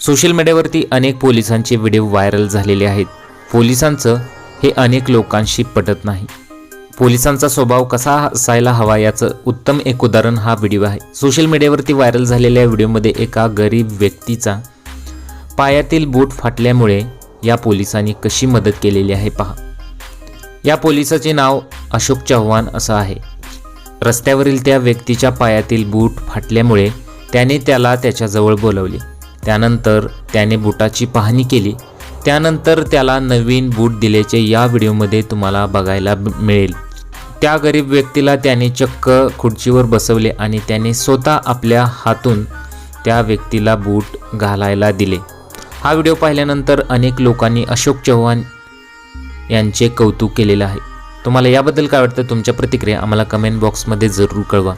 Social मीडियावरती अनेक पोलिसांचे व्हिडिओ व्हायरल झालेले आहेत. पोलिसांचं हे अनेक लोकांशी पटत नाही. पोलिसांचा स्वभाव कसा असायला हवा याचं उत्तम एक उदाहरण हा व्हिडिओ आहे. सोशल मीडियावरती व्हायरल झालेल्या व्हिडिओमध्ये एका गरीब व्यक्तीचा पायातील बूट फाटल्यामुळे या पोलिसांनी कशी मदत केलेली आहे पहा. या पोलिसाचे नाव अशोक चव्हाण असं आहे. रस्त्यावरील त्या व्यक्तीच्या पायातील बूट फाटल्यामुळे त्याने त्याला त्याच्याजवळ बोलवले. त्यानंतर त्याने बुटाची पाहणी केली. त्यानंतर त्याला नवीन बूट दिल्याचे या व्हिडिओमध्ये तुम्हाला बघायला मिळेल. त्या गरीब व्यक्तीला त्याने चक्क खुर्चीवर बसवले आणि त्याने स्वतः आपल्या हातून त्या व्यक्तीला बूट घालायला दिले. हा व्हिडिओ पाहिल्यानंतर अनेक लोकांनी अशोक चव्हाण यांचे कौतुक केलेलं आहे. तुम्हाला याबद्दल काय वाटतं? तुमच्या प्रतिक्रिया आम्हाला कमेंट बॉक्समध्ये जरूर कळवा.